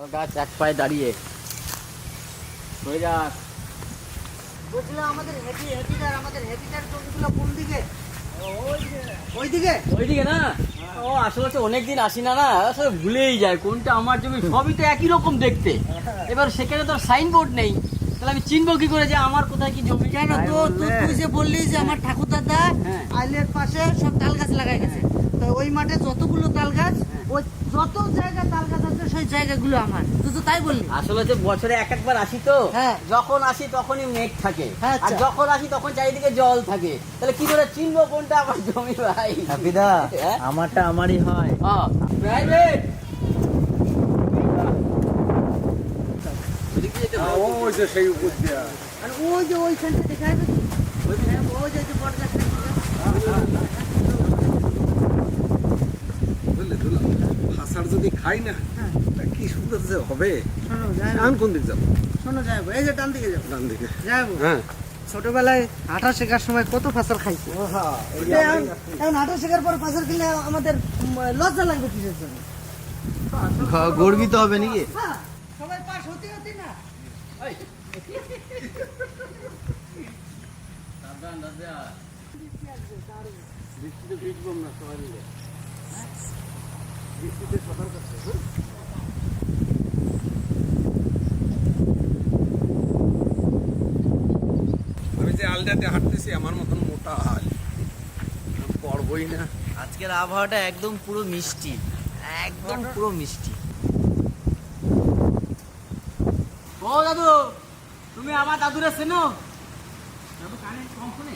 তাল গাছ এক পায়ে দাঁড়িয়ে। হয়ে যাক। বলছিলাম আমাদের হেঁটি হেঁটিটার আমাদের হেঁটিটার জমিগুলো কোন দিকে? ওই দিকে ওইদিকে না? ও আসলে হচ্ছে অনেকদিন আসি না না? আসলে ভুলেই যায় কোনটা আমার জমি সবই তো একই রকম দেখতে। এবার সেখানে তো সাইনবোর্ড নেই। তাহলে আমি চিনবো কি করে যে আমার কোথায় কি জমি কেন তো তুই যে বললি যে আমার ঠাকুর দাদা হ্যাঁ। আইলের পাশে সব তাল গাছ লাগাই গেছে। তো ওই মাঠে যতগুলো তাল গাছ ওই যত জায়গা তাল গাছ আছে সেই জায়গাগুলো আমার। তুই তো তাই বললি। আসলে হচ্ছে বছরে এক একবার আসি তো হ্যাঁ। যখন আসি তখনই মেঘ থাকে। হ্যাঁ, আর আচ্ছা। যখন আসি তখন চারিদিকে জল থাকে। তাহলে কি করে চিনবো কোনটা আমার জমি ভাই? হাফিদা হ্যাঁ? আমারটা আমারই হয়। প্রাইভেট ওই যে সেই উপর দিয়া। আর ওই যে ওইখানটা দেখা যাবে? হ্যাঁ, ওই যে যে বট গাছটা বুঝলে দুলা হাসার যদি খাই না হ্যাঁ। কি সুন্দর যে হবে? আমি কোন দিক যাব? শোনো এই যে টান দিকে যাব ডান দিকে। যাইবো হ্যাঁ। ছোটবেলায় আঠা শেখার সময় কত ফসল খাইছি? এখন এখন শেখার পর খেলে আমাদের লজ্জা লাগবে কিসের জন্য? গর্বিত হবে নাকি? হ্যাঁ, সবাই পাস হতে হতে না। বৃষ্টিতে ভিজবো না সবাই মিলে। আমি যে আলটাতে হাঁটতেছি আমার মতন মোটা হাল পড়বই না। আজকের আবহাওয়াটা একদম পুরো মিষ্টি। একদম পুরো মিষ্টি। ও দাদু তুমি আমার দাদুরে চেনো? দাদু কানে কম শুনে।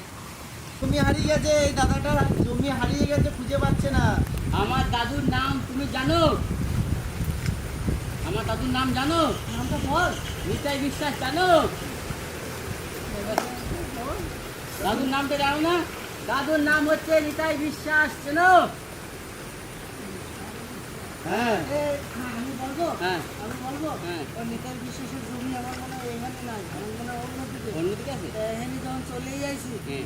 তুমি হারিয়ে গেছে এই দাদাটা জমি হারিয়ে গেছে খুঁজে পাচ্ছে না। আমার দাদুর নাম তুমি জানো? আমার দাদুর নাম জানো? নামটা বল। নিতাই বিশ্বাস জানো? দাদুর নামটা জানো না? দাদুর নাম হচ্ছে নিতাই বিশ্বাস চেনো হ্যাঁ। বলব হ্যাঁ। আমি বলব? হ্যাঁ। নেতার বিশেষের জমি আমার মনে হয় এখানে নাই আমার মনে হয় অন্যদিকে অন্যদিকে আছে? এখানে যখন চলেই যাইছি। হ্যাঁ।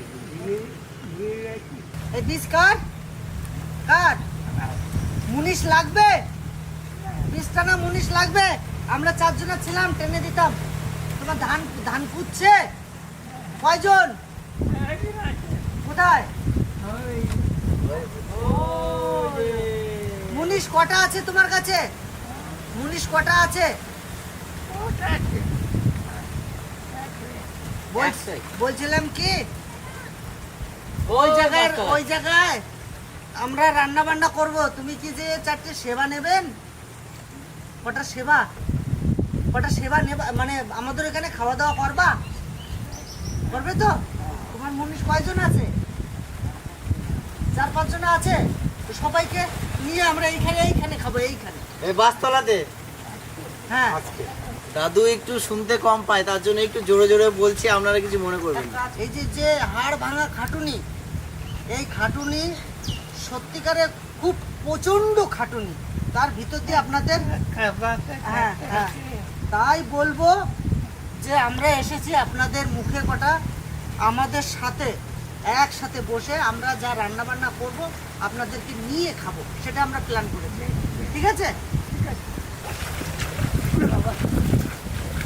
এই বীজ কাট কাট। মুনিশ লাগবে? বীজটা না মুনিশ লাগবে? আমরা চারজনা ছিলাম টেনে দিতাম। তোমার ধান ধান পুচ্ছে কয়জন? কোথায়? মুনিশ কটা আছে তোমার কাছে? মুনিশ কটা আছে? বলছিলাম কি? ওই জায়গায় ওই জায়গায়? আমরা রান্না বান্না করব। তুমি কি যে চারটে সেবা নেবেন? কটা সেবা? কটা সেবা নেবা মানে আমাদের এখানে খাওয়া দাওয়া করবা? করবে তো? তোমার মনীষ কয়জন আছে? চার পাঁচজন আছে? সবাইকে নিয়ে আমরা এইখানে এইখানে খাব এইখানে। এই বাসতলাতে হ্যাঁ। দাদু একটু শুনতে কম পায় তার জন্য একটু জোরে জোরে বলছি আপনারা কিছু মনে করবেন না। এই যে যে হাড় ভাঙা খাটুনি এই খাটুনি সত্যিকারে খুব প্রচণ্ড খাটুনি। তার ভিতর দিয়ে আপনাদের হ্যাঁ হ্যাঁ। তাই বলব যে আমরা এসেছি আপনাদের মুখে কটা আমাদের সাথে। একসাথে বসে আমরা যা রান্না বান্না করব আপনাদেরকে নিয়ে খাব। সেটা আমরা প্ল্যান করেছি। ঠিক আছে?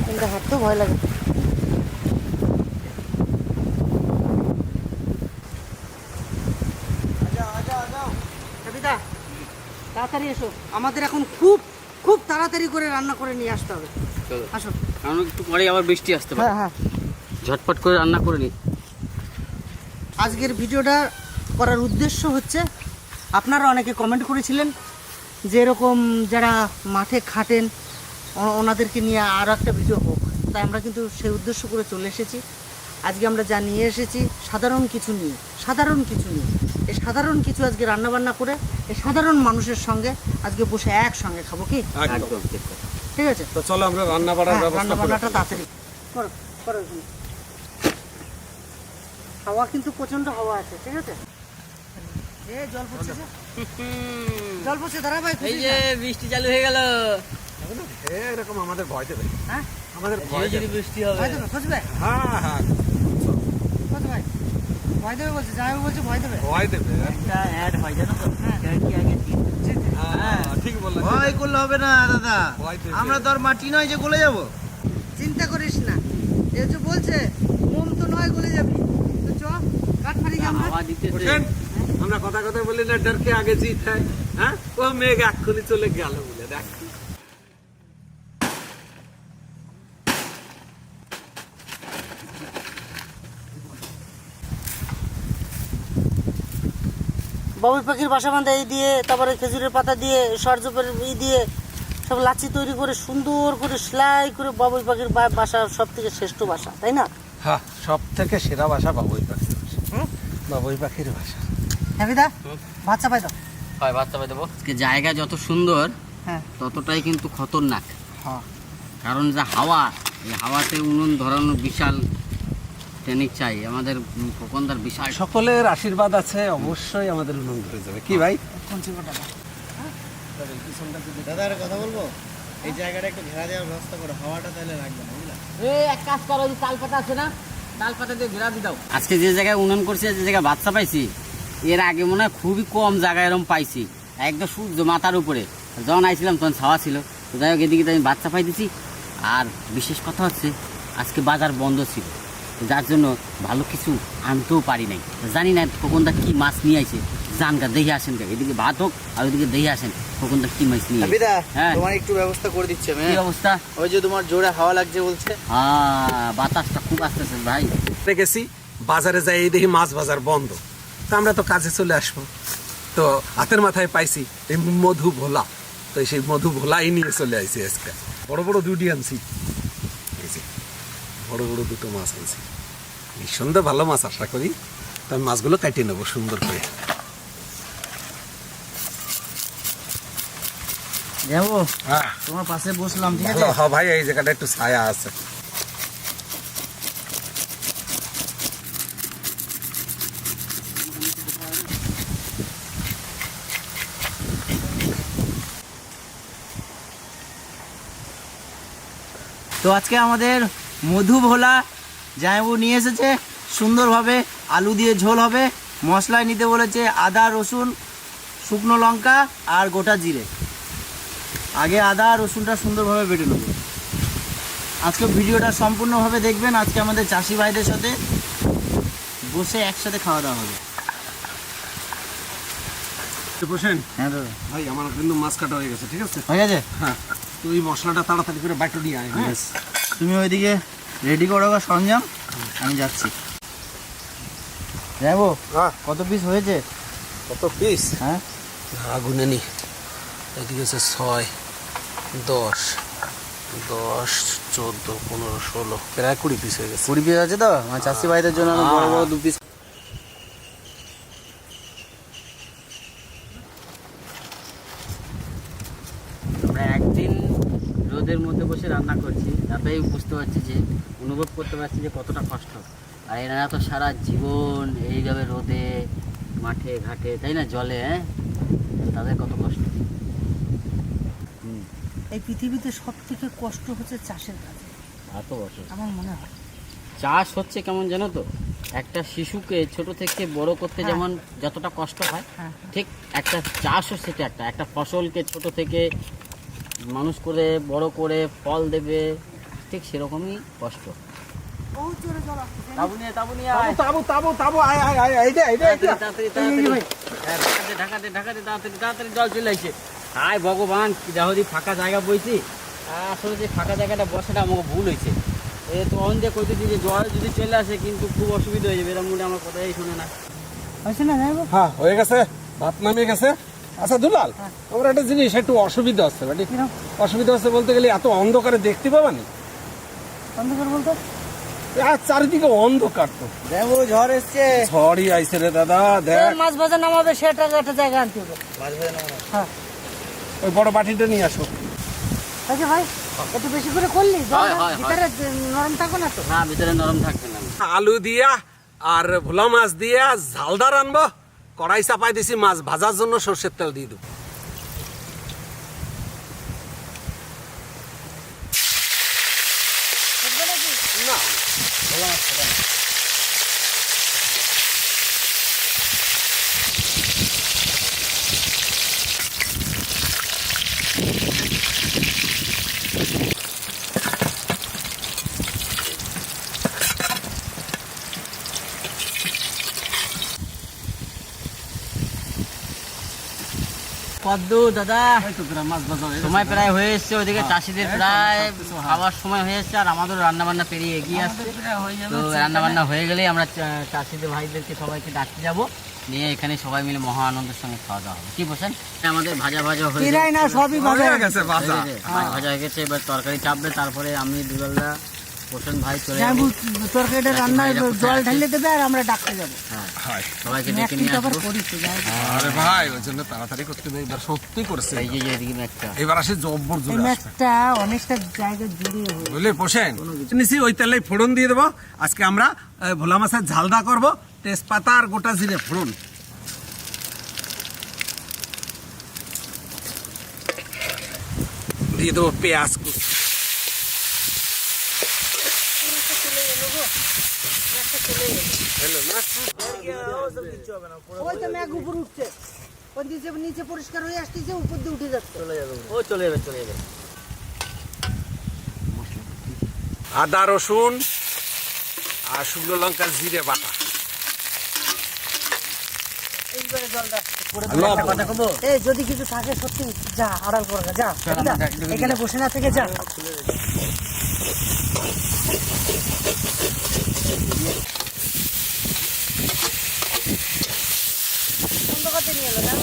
কিন্তু হাঁটতেও ভয় লাগে। কবিতা তাড়াতাড়ি এসো। আমাদের এখন খুব খুব তাড়াতাড়ি করে রান্না করে নিয়ে আসতে হবে। আসো। কারণ একটু পরে আবার বৃষ্টি আসতে পারে। হ্যাঁ হ্যাঁ। ঝটপট করে রান্না করে নি। আজকের ভিডিওটা করার উদ্দেশ্য হচ্ছে আপনারা অনেকে কমেন্ট করেছিলেন যে এরকম যারা মাঠে খাটেন ওনাদেরকে নিয়ে আরও একটা ভিডিও হোক। তাই আমরা কিন্তু সেই উদ্দেশ্য করে চলে এসেছি। আজকে আমরা যা নিয়ে এসেছি সাধারণ কিছু নিয়ে সাধারণ কিছু নিয়ে। এই সাধারণ কিছু আজকে রান্নাবান্না করে এই সাধারণ মানুষের সঙ্গে আজকে বসে একসঙ্গে খাব কি? ঠিক আছে? তো চলো আমরা রান্না হ্যাঁ, রান্না বান্নাটা তাড়াতাড়ি। করো করো। হাওয়া কিন্তু প্রচণ্ড হাওয়া আছে ঠিক আছে? এ জল পড়ছে জল পড়ছে দাঁড়া এই যে বৃষ্টি চালু হয়ে গেল। এরকম আমাদের ভয় দেবে হ্যাঁ? আমাদের ভয় যদি বৃষ্টি হবে। ভয় দেবে খুঁজবে? হ্যাঁ হ্যাঁ খোঁজ ভয় দেবে বলছে জামাই বলছে ভয় দেবে। ভয় দেবে। একটা অ্যাড হয় জানো তো? হ্যাঁ। কি আগে হ্যাঁ ঠিক ভয় করলে হবে না দাদা। আমরা তো আর মাটি নয় যে গলে যাব। চিন্তা করিস না। এ যে বলছে মোম তো নয় গলে যাবি। আমরা কথা কথা বলি না ডরকে আগে জিত হয় হ্যাঁ? ও মেঘ এক্ষুনি চলে গেল বলে দেখ। বাবুই পাখির বাসা বাঁধা এই দিয়ে তারপরে খেজুরের পাতা দিয়ে সরজপের ই দিয়ে সব লাচি তৈরি করে সুন্দর করে সেলাই করে বাবুই পাখির বা- বাসা সব থেকে শ্রেষ্ঠ বাসা তাই না? হ্যাঁ সব থেকে সেরা ভাষা বাবুই পাখির ভাষা বাবুই পাখির ভাষা হ্যাঁ দাও হয় বাচ্চা পাই দেবো আজকে জায়গা যত সুন্দর হ্যাঁ। ততটাই কিন্তু খতরনাক। হ্যাঁ। কারণ যে হাওয়া এই হাওয়াতে উনুন ধরানোর বিশাল ট্রেনিক চাই। আমাদের খোকনদার বিশাল সকলের আশীর্বাদ আছে অবশ্যই আমাদের উন্নয়ন করে যাবে। কি ভাই? কোন দাদা আর কথা বলব? এই জায়গাটা একটু ঘেরা দেওয়ার ব্যবস্থা করো হাওয়াটা তাহলে লাগবে না বুঝলা? এই এক কাজ করো যে তাল পাতা আছে না? আজকে যে জায়গায় উন্নয়ন করছে, যে জায়গায় বাচ্চা পাইছি, এর আগে মনে হয় খুবই কম জায়গায় এরকম পাইছি। একদম সূর্য মাথার উপরে। যখন আইছিলাম, তখন ছাওয়া ছিল। তো যাই হোক, এদিকে তো আমি বাচ্চা পাইতেছি আর বিশেষ কথা হচ্ছে, আজকে বাজার বন্ধ ছিল। যার জন্য ভালো কিছু আনতেও পারি নাই। জানি না কোনটা কী মাছ নিয়ে আইছে। দেখে আসেন এদিকে ভাত হোক আর ওইদিকে দেখে আসেন কি মাছ নিয়ে। হ্যাঁ। তোমার একটু ব্যবস্থা করে দিচ্ছে আমি কি হ্যাঁ? অবস্থা ওই যে তোমার জোরে হাওয়া লাগছে বলছে। আহ, বাতাসটা খুব আসতেছে ভাই। গেছি বাজারে যাই দেখি মাছ বাজার বন্ধ। তো আমরা তো কাজে চলে আসব। তো হাতের মাথায় পাইছি এই মধু ভোলা। তো সেই মধু ভোলাই নিয়ে চলে আসি আজকে। বড় বড় দুটি আনছি। বড় বড় দুটো মাছ আনছি। সন্ধ্যে ভালো মাছ আশা করি। তো আমি মাছগুলো কাটিয়ে নেব সুন্দর করে। যাব? হ্যাঁ। তোমার পাশে বসলাম ঠিক আছে? হ্যাঁ ভাই এই জায়গাটা একটু ছায়া আছে। তো আজকে আমাদের মধু ভোলা জামাইবাবু নিয়ে এসেছে। সুন্দরভাবে আলু দিয়ে ঝোল হবে। মশলায় নিতে বলেছে আদা রসুন শুকনো লঙ্কা আর গোটা জিরে। আগে আদা আর রসুনটা সুন্দরভাবে বেটে নেব। আজকে ভিডিওটা সম্পূর্ণভাবে দেখবেন আজকে আমাদের চাষি ভাইদের সাথে বসে একসাথে খাওয়া দাওয়া হবে। বসেন। হ্যাঁ দাদা। ভাই আমার কিন্তু মাছ কাটা হয়ে গেছে ঠিক আছে? হয়ে গেছে? হ্যাঁ। তুই মশলাটা তাড়াতাড়ি করে নিয়ে আয় হ্যাঁ। তুমি ওইদিকে রেডি করো সরঞ্জাম আমি যাচ্ছি। যাব? হ্যাঁ। কত পিস হয়েছে? কত পিস হ্যাঁ। আগুনে নি। এদিকে হচ্ছে ছয়। দশ। দশ চোদ্দ পনেরো ষোলো। প্রায় কুড়ি পিস হয়ে গেছে। কুড়ি পিস আছে তো? আমার চাষি ভাইদের জন্য আমি বড় বড় দু পিস আমরা একদিন রোদের মধ্যে বসে রান্না করছি। তাতেই বুঝতে পারছি যে অনুভব করতে পারছি যে কতটা কষ্ট। আর এনারা তো সারা জীবন এইভাবে রোদে মাঠে ঘাটে তাই না? জলে হ্যাঁ? তাদের কত কষ্ট। এই পৃথিবীতে সব থেকে কষ্ট হচ্ছে চাষের কাজে। এত বছর আমার মনে হয়। চাষ হচ্ছে কেমন জানো তো? একটা শিশুকে ছোট থেকে বড় করতে হ্যাঁ। যেমন যতটা কষ্ট হয় হ্যাঁ ঠিক একটা চাষও সেটা একটা। একটা ফসলকে ছোট থেকে মানুষ করে বড় করে ফল দেবে ঠিক সেরকমই কষ্ট। হ্যাঁ, ঢাকাতে ঢাকাতে তাড়াতাড়ি তাড়াতাড়ি জল চলে আসছে হায় ভগবান যাহদি ফাঁকা জায়গা বইছি। আসলে যে ফাঁকা জায়গাটা বসাটা আমাকে ভুল হয়েছে। এ তো অন দিয়ে কইতেছি যে জল যদি চলে আসে কিন্তু খুব অসুবিধা হয়ে যাবে এরকম মনে আমার কথাই শুনে না। হয়েছে না যাইবো হ্যাঁ হয়ে গেছে ভাত নামিয়ে গেছে। আচ্ছা দুলাল আমার একটা জিনিস একটু অসুবিধা হচ্ছে কিরম? অসুবিধা হচ্ছে বলতে গেলে এত অন্ধকারে দেখতে পাবানি অন্ধকার বলতে? আর চারিদিকে অন্ধকার তো। যাব ঝড় এসছে। ঝড়ই আইছে রে দাদা দেখ। মাছ ভাজা নামাবে সেটা একটা জায়গা আনতে হবে। মাছ ভেজে নেব না। হ্যাঁ। ওই বড় বাটিটা নিয়ে আসো। আচ্ছা ভাই একটু বেশি করে করলি হয়, হয়, ভিতরে নরম থাকবে না তো? ভিতরে নরম থাকবে না। আলু দিয়া আর ভোলা মাছ দিয়া ঝালদার আনব। কড়াই চাপাই দিছি মাছ ভাজার জন্য সর্ষের তেল দিয়ে দেবো। কদ্দু দাদা। সময় প্রায় হয়ে এসছে ওইদিকে চাষিদের প্রায় খাওয়ার সময় হয়ে এসছে আর আমাদের রান্না বান্না পেরিয়ে এগিয়ে আসছে। তো রান্না বান্না হয়ে গেলেই আমরা চাষিদের ভাইদেরকে সবাইকে ডাকতে যাব। নিয়ে এখানে সবাই মিলে মহা আনন্দের সঙ্গে খাওয়া দাওয়া হবে। কি বলছেন? আমাদের ভাজা ভাজা হয়ে হয়ে গেছে ভাজা। ভাজা ভাজা হয়ে গেছে এবার তরকারি চাপবে তারপরে আমি দুলালদা পোষণ ভাই চলে যাব তরকারিটা রান্নায় ভাইরা কোথায় জল? ঢেলে দেবে আর আমরা ডাকতে যাব। হ্যাঁ সবাইকে ডেকে নিয়ে আসব। আরে ভাই ওই জন্য তাড়াতাড়ি করতে হবে এবার সত্যি করছে। এই যে এদিকে একটা এবার আসে জব্বর জোরে ম্যাচটা অনেকটা জায়গা জুড়ে হয়ে বুঝলে নিছি ওই তেলে ফোড়ন দিয়ে দেবো। আজকে আমরা ভোলা মাছের ঝালদা করব। তেজপাতা আর গোটা জিরে ফোড়ন। দিয়ে দেবো পেঁয়াজ কুচি। ওই তো ম্যাগ উপর উঠছে। ওই নিচে নিচে পরিষ্কার হয়ে আসতেছে উপর দিয়ে উঠে যাচ্ছে। চলে যাবে ও চলে যাবে চলে যাবে। আদা রসুন আর শুকনো লঙ্কা জিরে বাটা। এই যদি কিছু থাকে সত্যি যা আড়াল করে যা এখানে বসে না থেকে যা অন্ধকারতে নিয়ে এলো, জানো?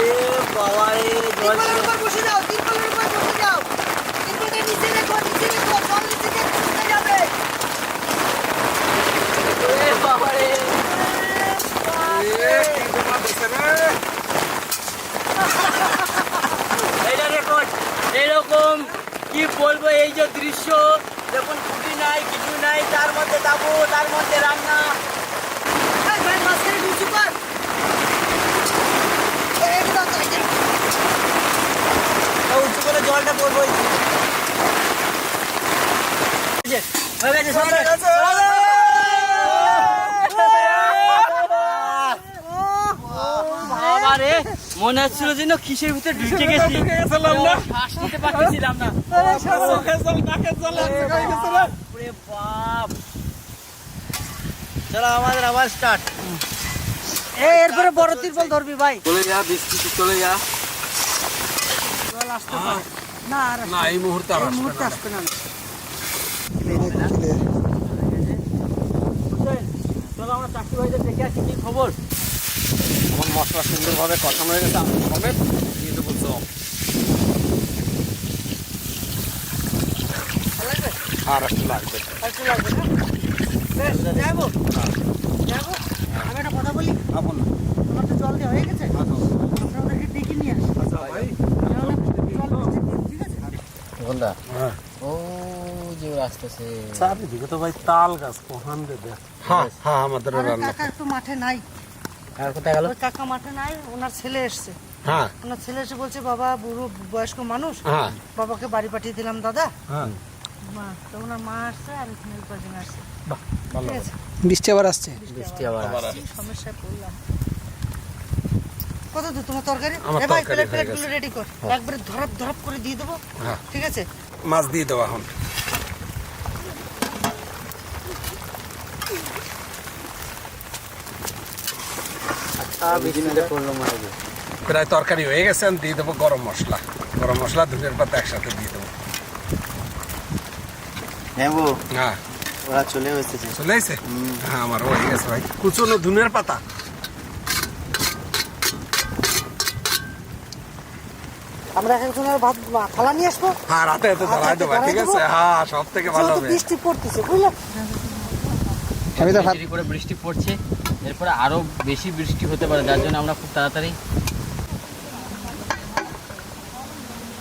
তিরপলের উপর বসে যাও, তিরপলের উপর বসে যাও। তিরপলটা নিচে রেখো, নিচে রেখো, জল নিচে দিয়ে ঢুকে যাবে। এ, কি বলব এই যে দৃশ্য যখন ছুটি নাই কিছু নাই তার মধ্যে তাবু তার মধ্যে রান্না এই ভাই, মাঝখানে লুচি কর। এই, এই দাও, এই যে। উঁচু করে জলটা পড়ব হয়ে গেছে হয়ে গেছে। বাবা মনে হচ্ছিল যেন কিসের ভিতরে ঢুকে গেছি। শ্বাস নিতে পারতেছিলাম না। চলো আমাদের আবার স্টার্ট এই, এরপরে বড় তিরপল ধরবি ভাই। চলে যা বৃষ্টিতে চলে যা। না আর না এই মুহূর্তে আর মুহূর্তে না। আসবে না। চলো আমরা চাকরি ভাইদের দেখে আসি কি খবর? এখন মশলা সুন্দরভাবে কষানো হয়ে গেছে আমি সমেত দিয়ে দেবো আর একটু লাগবে। একটু লাগবে বেশ যাব। যাব? আমি একটা কথা বলি। আপন তোমার তো জল দেওয়া হয়ে গেছে? আমরা ওদেরকে ডেকে নিয়ে আসি। ভাই তাহলে জল মিষ্টি দিন, ঠিক আছে বলদা হ্যাঁ। ও যে আসতেছে। চারিদিকে তো ভাই তাল গাছ কোহান দে হ্যাঁ হ্যাঁ আমাদের রান্না। কাকা একটু মাঠে নাই। আর কোথায় গেল? কাকা মাঠে নাই ওনার ছেলে এসছে। হ্যাঁ। ওনার ছেলে এসে বলছে বাবা বুড়ো বয়স্ক মানুষ হ্যাঁ। বাবাকে বাড়ি পাঠিয়ে দিলাম দাদা। হ্যাঁ। তো ওনার মা আসছে আর এখানে কজন আসছে। বাহ ঠিক আছে? বৃষ্টি আবার আসছে। বৃষ্টি আবার আসছে। সমস্যায় পড়লাম। কত দূর? তোমার তরকারি? এ ভাই প্লেট প্লেটগুলো রেডি কর। একবারে ধরপ ধরপ করে দিয়ে দেবো। হ্যাঁ। ঠিক আছে? মাছ দিয়ে দেওয়া এখন। প্রায় তরকারি হয়ে গেছে আমি দিয়ে দেবো গরম মশলা। গরম মশলা ধনের পাতা একসাথে দিয়ে দেবো। হ্যাঁ হ্যাঁ। ওরা চলে এসেছে। চলে এসে হ্যাঁ আমার হয়ে গেছে ভাই। কুচনো ধনের পাতা। আমরা এক একজনের ভাত থালা নিয়ে আসব? হ্যাঁ রাতে হাতে ধরাই দেবো ঠিক আছে? হ্যাঁ সব থেকে ভালো হবে। বৃষ্টি পড়তেছে বুঝলে? আমি তো ভাত করে বৃষ্টি পড়ছে এরপরে আরও বেশি বৃষ্টি হতে পারে যার জন্য আমরা খুব তাড়াতাড়ি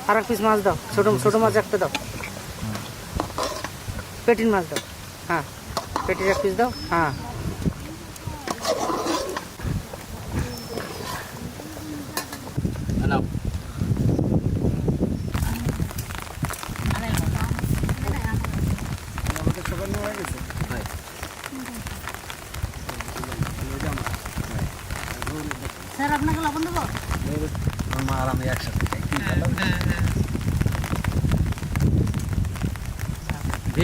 আর এক পিস মাছ দাও ছোট ছোট মাছ একটা দাও। পেটির মাছ দাও। হ্যাঁ পেটির এক পিস দাও হ্যাঁ। নাও আপনাকে লবণ দেবো মা আর আমি একসাথে খাই কি ভালো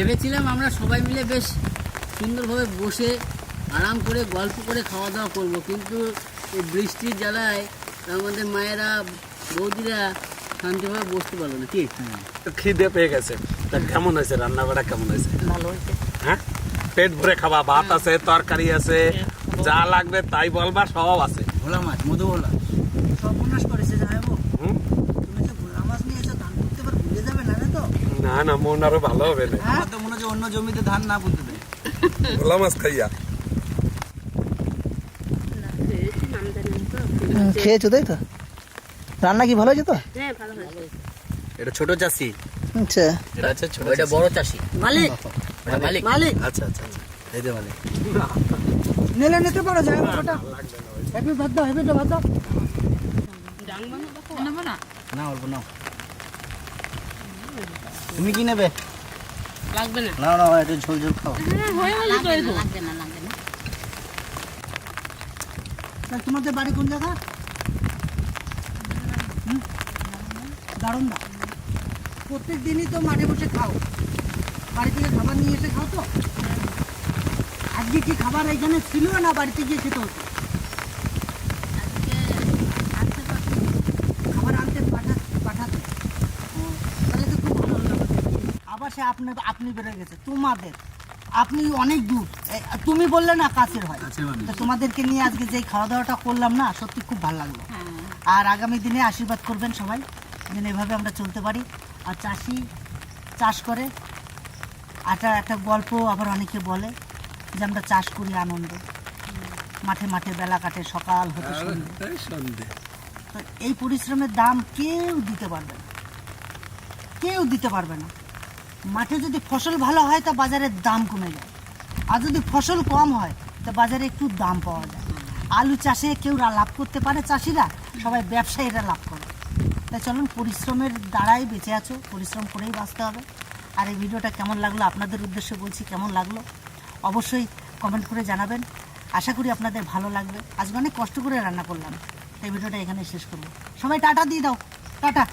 ভেবেছিলাম আমরা সবাই মিলে বেশ সুন্দরভাবে বসে আরাম করে গল্প করে খাওয়া দাওয়া করব। কিন্তু এই বৃষ্টির জ্বালায় আমাদের মায়েরা বৌদিরা শান্তিভাবে বসতে পারল না। কি? খিদে পেয়ে গেছে। তা কেমন হয়েছে? রান্না বাড়া কেমন হয়েছে? ভালো হয়েছে। হ্যাঁ? পেট ভরে খাওয়া ভাত আছে তরকারি আছে যা লাগবে তাই বলবা সব আছে। ভোলা মাছ মধু ভোলা। সর্বনাশ করেছে জামাইবাবু হুম? তুমি যে ভোলা মাছ নিয়ে এসে ধান করতে এবার ভুলে যাবে না না না মন আরও ভালো হবে না। হ্যাঁ আমার তো মনে হচ্ছে অন্য জমিতে ধান না বুনতে দেয় ভোলা মাছ খাইয়া। খেয়েছো তাই তো? রান্না কি ভালো হয়েছে তো? এটা ছোট চাষি। আচ্ছা। এটা হচ্ছে ছোট ওইটা বড় চাষি। মালিক। মালিক। মালিক। আচ্ছা আচ্ছা আচ্ছা। এই যে মানে নেলে নিতে পারো ওটা হেভি ভাত দাও হেভি ভাত দাও। না। অল্প নাও তুমি কি নেবে? লাগবে না? না না একটু ঝোল ঝোল খাও। তা তোমাদের বাড়ি কোন জায়গা? দারুণ দা প্রত্যেক দিনই তো মাঠে বসে খাও। বাড়ি থেকে খাবার নিয়ে এসে খাও তো? আজকে কি খাবার এখানে ছিল না বাড়িতে গিয়ে খেতে হতো খাবার আনতে পাঠা পাঠাতে ও, তাহলে তো খুব ভালো হলো আবার সে আপনি আপনি বেড়ে গেছে। তোমাদের। আপনি অনেক দূর। তুমি বললে না কাছের হয়। তো তোমাদেরকে নিয়ে আজকে যে খাওয়া দাওয়াটা করলাম না সত্যি খুব ভালো লাগল। আর আগামী দিনে আশীর্বাদ করবেন সবাই। যেন এভাবে আমরা চলতে পারি। আর চাষি চাষ করে। একটা একটা গল্প আবার অনেকে বলে যে আমরা চাষ করি আনন্দে। মাঠে মাঠে বেলা কাটে সকাল হতে সন্ধ্যে তো এই পরিশ্রমের দাম কেউ দিতে পারবে না। কেউ দিতে পারবে না। মাঠে যদি ফসল ভালো হয়, তা বাজারের দাম কমে যায়। আর যদি ফসল কম হয়, তা বাজারে একটু দাম পাওয়া যায়। আলু চাষে কেউ লাভ করতে পারে, চাষিরা সবাই ব্যবসায়ীরা লাভ করে। তাই চলুন, পরিশ্রমের দ্বারাই বেঁচে আছো, পরিশ্রম করেই বাঁচতে হবে। আর এই ভিডিওটা কেমন লাগল, আপনাদের উদ্দেশ্যে বলছি কেমন লাগল, অবশ্যই কমেন্ট করে জানাবেন। আশা করি আপনাদের ভালো লাগবে। আজকে অনেক কষ্ট করে রান্না করলাম এই ভিডিওটা এখানে শেষ করব। সবাই টাটা দিয়ে দাও। টাটা।